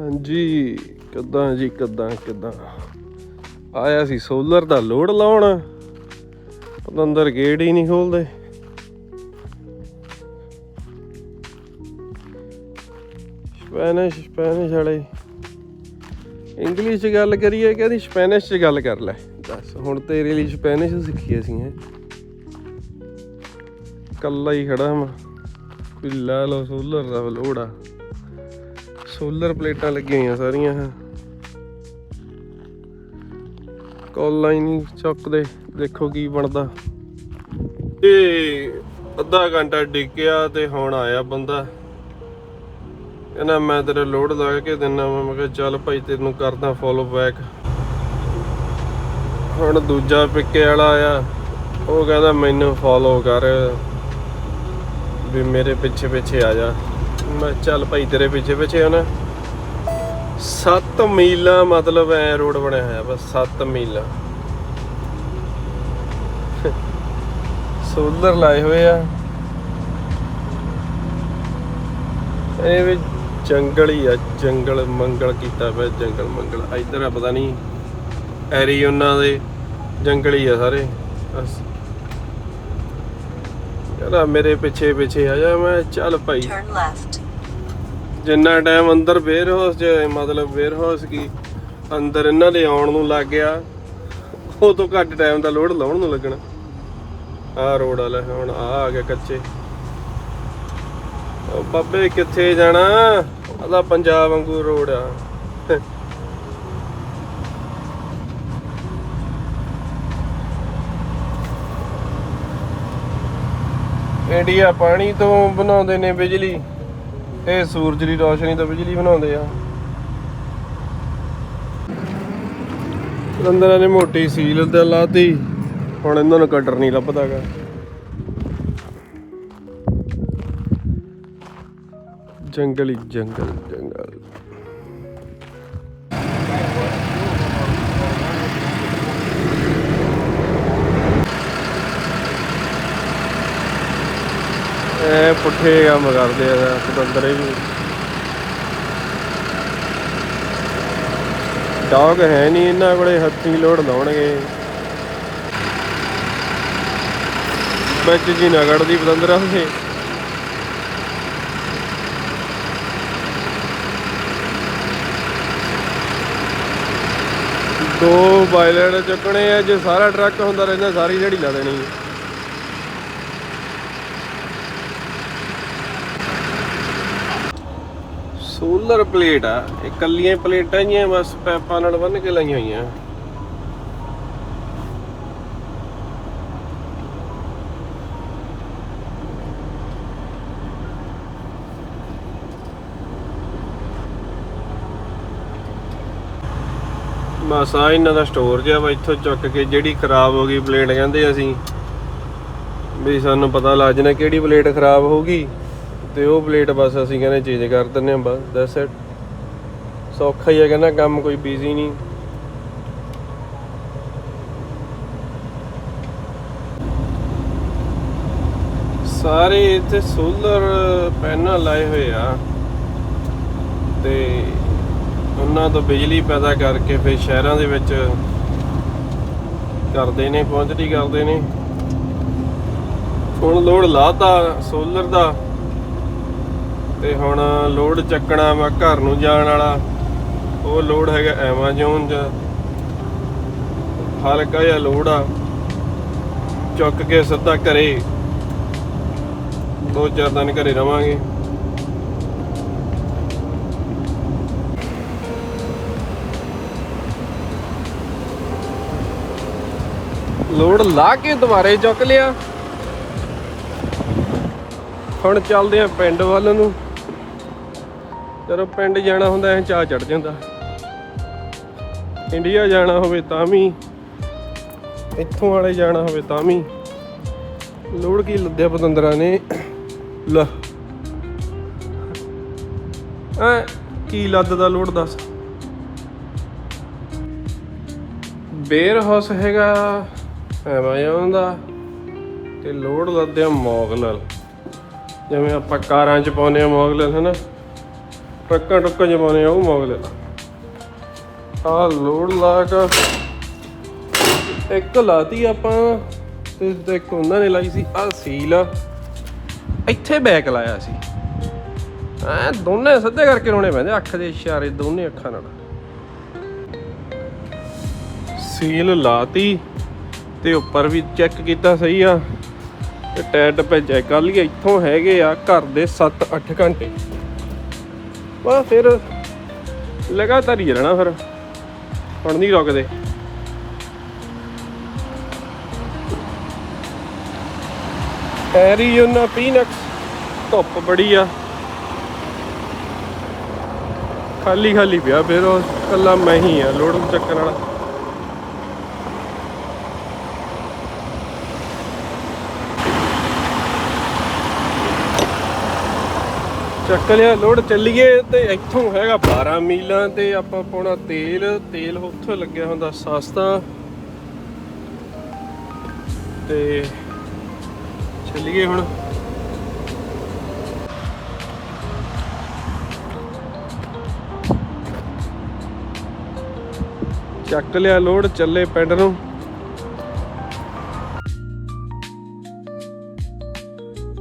ਹਾਂਜੀ, ਕਿੱਦਾਂ ਜੀ, ਕਿੱਦਾਂ ਕਿੱਦਾਂ? ਆਇਆ ਸੀ ਸੋਲਰ ਦਾ ਲੋਡ ਲਾਉਣ। ਪਤੰਦਰ ਗੇਟ ਹੀ ਨਹੀਂ ਖੋਲਦੇ। ਸਪੈਨਿਸ਼ ਸਪੈਨਿਸ਼ ਵਾਲੇ। ਇੰਗਲਿਸ਼ 'ਚ ਗੱਲ ਕਰੀਏ, ਕਹਿੰਦੀ ਸਪੈਨਿਸ਼ 'ਚ ਗੱਲ ਕਰ ਲੈ। ਦੱਸ, ਹੁਣ ਤੇਰੇ ਲਈ ਸਪੈਨਿਸ਼ ਸਿੱਖੀ ਅਸੀਂ, ਹੈ। ਕੱਲਾ ਹੀ ਖੜਾ ਮੈਂ ਕੋਈ ਲੈ ਲਓ ਸੋਲਰ ਦਾ ਲੋੜ ਆ। ਸੋਲਰ ਪਲੇਟਾਂ ਲੱਗੀਆਂ ਹੋਈਆਂ ਸਾਰੀਆਂ ਹਾਂ ਕਾਲ ਹੀ ਨਹੀਂ ਚੱਕਦੇ ਦੇਖੋ ਕੀ ਬਣਦਾ। ਇਹ ਅੱਧਾ ਘੰਟਾ ਡਿੱਗਿਆ ਤੇ ਹੁਣ ਆਇਆ ਬੰਦਾ। ਕਹਿੰਦਾ, ਮੈਂ ਤੇਰੇ ਲੋਡ ਲਾ ਕੇ ਦਿੰਨਾ ਵਾ। ਮੈਂ ਕਿਹਾ, ਚੱਲ ਭਾਈ, ਤੈਨੂੰ ਕਰਦਾ ਫੋਲੋ ਬੈਕ ਹੁਣ ਦੂਜਾ ਪਿੱਕੇ ਵਾਲਾ ਆਇਆ। ਉਹ ਕਹਿੰਦਾ, ਮੈਨੂੰ ਫੋਲੋ ਕਰ। ਵੀ ਮੇਰੇ ਪਿੱਛੇ ਪਿੱਛੇ ਆ ਜਾ। ਮੈਂ ਚੱਲ ਭਾਈ ਤੇਰੇ ਪਿੱਛੇ ਪਿੱਛੇ ਆਣਾ 7 ਮੀਲਾਂ ਮਤਲਬ ਐ ਰੋਡ ਬਣਿਆ ਹੋਇਆ ਬਸ 7 ਮੀਲਾਂ। ਸੋਲਰ ਲਾਏ ਹੋਏ ਆ। ਇਹ ਵੀ ਜੰਗਲ ਹੀ ਆ, ਜੰਗਲ ਮੰਗਲ ਕੀਤਾ ਪਿਆ, ਜੰਗਲ ਮੰਗਲ। ਇਧਰ ਆ, ਪਤਾ ਨਹੀਂ ਐਰੀਓਨਾ ਦੇ ਜੰਗਲ ਹੀ ਆ ਸਾਰੇ। ਯਾਰਾ ਮੇਰੇ ਪਿੱਛੇ ਪਿੱਛੇ ਆ ਜਾ, ਮੈਂ ਚੱਲ ਭਾਈ। Turn left. ਜਿੰਨਾ ਟਾਈਮ ਅੰਦਰ ਵੇਅਰ ਹਾਊਸ ਚ ਮਤਲਬ ਵੇਅਰ ਹਾਊਸ ਕੀ, ਅੰਦਰ ਇਹਨਾਂ ਦੇ ਆਉਣ ਨੂੰ ਲੱਗ ਗਿਆ ਉਹ ਤੋਂ ਘੱਟ ਟਾਈਮ ਦਾ ਲੋਡ ਲਾਉਣ ਨੂੰ ਲੱਗਣਾ। ਆਹ ਰੋਡ ਵਾਲਾ ਹੁਣ ਆ ਆ ਗਿਆ ਕੱਚੇ। ਉਹ ਬੱਬੇ ਕਿੱਥੇ ਜਾਣਾ? ਆਦਾ ਪੰਜਾਬ ਵਾਂਗੂ ਰੋਡ ਆ। ਇੰਡੀਆ ਪਾਣੀ ਤੋਂ ਬਣਾਉਂਦੇ ਨੇ ਬਿਜਲੀ। ਇਹ ਸੂਰਜ ਦੀ ਰੋਸ਼ਨੀ ਤੋਂ ਬਿਜਲੀ ਬਣਾਉਂਦੇ ਆ। ਅੰਦਰ ਨੇ ਮੋਟੀ ਸੀਲ ਤੇ ਲਾਤੀ। ਹੁਣ ਇਹਨਾਂ ਨੂੰ ਕਟਰ ਨਹੀਂ ਲੱਭਦਾਗਾ। ਜੰਗਲ ਹੀ ਜੰਗਲ ਜੰਗਲ। ਪੁੱਠੇ ਕੰਮ ਕਰਦੇ ਆ ਪਤੰਦਰੇ ਵੀ। ਡੌਗ ਹੈ ਨਹੀਂ ਇਹਨਾਂ ਕੋਲੇ, ਹੱਥੀਂ ਲੋਡ ਲਾਉਣਗੇ। ਵਿੱਚ ਜੀ ਨਗੜ ਦੀ ਪਤੰਦਰਾ ਦੇ। ਦੋ ਬਾਇਲਰ ਚੱਕਣੇ ਆ, ਜੇ ਸਾਰਾ ਟਰੱਕ ਹੁੰਦਾ ਰਹਿੰਦਾ, ਸਾਰੀ ਦਿਹਾੜੀ ਲਾ ਦੇਣੀ। ਸੋਲਰ ਪਲੇਟ ਆ, ਇਹ ਕੱਲੀਆਂ ਪਲੇਟਾਂ ਜੀਆਂ ਬਸ ਪੈਪਾਂ ਨਾਲ ਬੰਨ ਕੇ ਲਾਈਆਂ ਹੋਈਆਂ। ਮਾਸਾ ਇਹਨਾਂ ਦਾ ਸਟੋਰ ਜਿਹਾ ਵਾ ਇੱਥੋਂ ਚੁੱਕ ਕੇ ਜਿਹੜੀ ਖਰਾਬ ਹੋ ਗਈ ਪਲੇਟ ਕਹਿੰਦੇ ਅਸੀਂ। ਵੀ ਸਾਨੂੰ ਪਤਾ ਲੱਗ ਜਾਣਾ ਕਿਹੜੀ ਪਲੇਟ ਖਰਾਬ ਹੋ ਗਈ। ਤੇ ਉਹ ਪਲੇਟ ਬਸ ਅਸੀਂ ਕਹਿੰਦੇ ਚੇਂਜ ਕਰ ਦਿੰਨੇ ਆ ਬਸ ਦੈਟਸ ਇਟ ਸੌਖਾ ਹੀ ਹੈ ਕਹਿੰਦਾ ਕੰਮ ਕੋਈ ਬੀਜ਼ੀ ਨਹੀਂ। ਸਾਰੇ ਇੱਥੇ ਸੋਲਰ ਪੈਨਲ ਲਾਏ ਹੋਏ ਆ ਤੇ ਉਹਨਾਂ ਤੋਂ ਬਿਜਲੀ ਪੈਦਾ ਕਰਕੇ ਫਿਰ ਸ਼ਹਿਰਾਂ ਦੇ ਵਿੱਚ ਕਰਦੇ ਨੇ, ਪਹੁੰਚਦੀ ਕਰਦੇ ਨੇ। ਹੁਣ ਲੋਡ ਲਾਤਾ ਸੋਲਰ ਦਾ। ਤੇ ਹੁਣ ਲੋਡ ਚੱਕਣਾ ਵਾ ਘਰ ਨੂੰ ਜਾਣ ਵਾਲਾ। ਉਹ ਲੋਡ ਹੈਗਾ ਐਮਾਜ਼ੋਨ 'ਚ। ਹਲਕਾ ਜਿਹਾ ਲੋਡ ਆ। ਚੁੱਕ ਕੇ ਸਿੱਧਾ ਘਰੇ। ਦੋ ਚਾਰ ਦਿਨ ਘਰੇ ਰਵਾਂਗੇ। ਲੋਡ ਲਾ ਕੇ ਦੁਬਾਰੇ ਚੁੱਕ ਲਿਆ। ਹੁਣ ਚੱਲਦੇ ਆ ਪਿੰਡ ਵੱਲ ਨੂੰ। ਜਦੋਂ ਪਿੰਡ ਜਾਣਾ ਹੁੰਦਾ, ਐ ਚਾਹ ਚੜ ਜਾਂਦਾ। ਇੰਡੀਆ ਜਾਣਾ ਹੋਵੇ ਤਾਂ ਵੀ, ਇੱਥੋਂ ਵਾਲੇ ਜਾਣਾ ਹੋਵੇ ਤਾਂ ਵੀ। ਲੋੜ ਕੀ ਲੱਦਿਆ ਪਤੰਦਰਾਂ ਨੇ? ਲ। ਐ ਕੀ ਲੱਦਦਾ ਲੋੜ ਦੱਸ। ਬੇਰ ਹਾਊਸ ਹੈਗਾ ਐਮਾਜ਼ੋਨ ਦਾ ਤੇ ਲੋਡ ਲੱਦਿਆ ਮੋਗਲਲ ਜਿਵੇਂ ਆਪਾਂ ਕਾਰਾਂ 'ਚ ਪਾਉਂਦੇ ਆ ਮੋਗਲਲ ਹਨਾ? ਟਰੱਕਾਂ ਟਰੱਕਾਂ ਜਮਾਨੇ ਆ, ਉਹ ਆ ਲੋਡ ਲਾ। ਕੇ ਇੱਕ ਲਾਤੀ ਆਪਾਂ ਤੇ ਤੇ ਉਹਨਾਂ ਨੇ ਲਾਈ ਸੀ ਆ ਸੀਲ। ਇੱਥੇ ਬੈਕ ਲਾਇਆ ਸੀ। ਐ ਦੋਨੇ ਸਿੱਧੇ ਕਰਕੇ ਰੋਣੇ ਪੈਂਦੇ, ਅੱਖ ਦੇ ਇਸ਼ਾਰੇ ਦੋਨੇ ਅੱਖਾਂ ਨਾਲ। ਸੀਲ ਲਾਤੀ ਤੇ ਉੱਪਰ ਵੀ ਚੈੱਕ ਕੀਤਾ ਸਹੀ ਆ। ਤੇ ਟਾਇਰ ਡੱਬੇ ਚੈੱਕ ਕਰ ਲਈਏ, ਇੱਥੋਂ ਹੈਗੇ ਆ ਘਰ ਦੇ 7-8 ਘੰਟੇ। ਬਸ ਫਿਰ ਲਗਾਤਾਰ ਹੀ ਰਹਿਣਾ ਫਿਰ। ਹੁਣ ਨਹੀਂ ਰੁਕਦੇ। ਐਰੀਓਨਾ ਪੀਨਕਸ, ਧੁੱਪ ਬੜੀ ਆ। ਖਾਲੀ ਖਾਲੀ ਪਿਆ ਫਿਰ ਉਹ ਕੱਲਾ ਮੈਂ ਹੀ ਆ ਲੋੜ ਚੱਕਣ ਵਾਲਾ। ਚੱਕ ਲਿਆ ਲੋਡ ਚੱਲੀਏ ਤੇ ਇੱਥੋਂ ਹੈਗਾ 12 ਮੀਲਾਂ ਤੇ ਆਪਾਂ ਪਾਉਣਾ ਤੇਲ ਤੇਲ ਉੱਥੋਂ ਲੱਗਿਆ ਹੁੰਦਾ ਸਸਤਾ। ਤੇ ਚੱਲੀਏ ਹੁਣ। ਚੱਕ ਲਿਆ ਲੋਡ ਚੱਲੇ ਪਿੰਡ ਨੂੰ।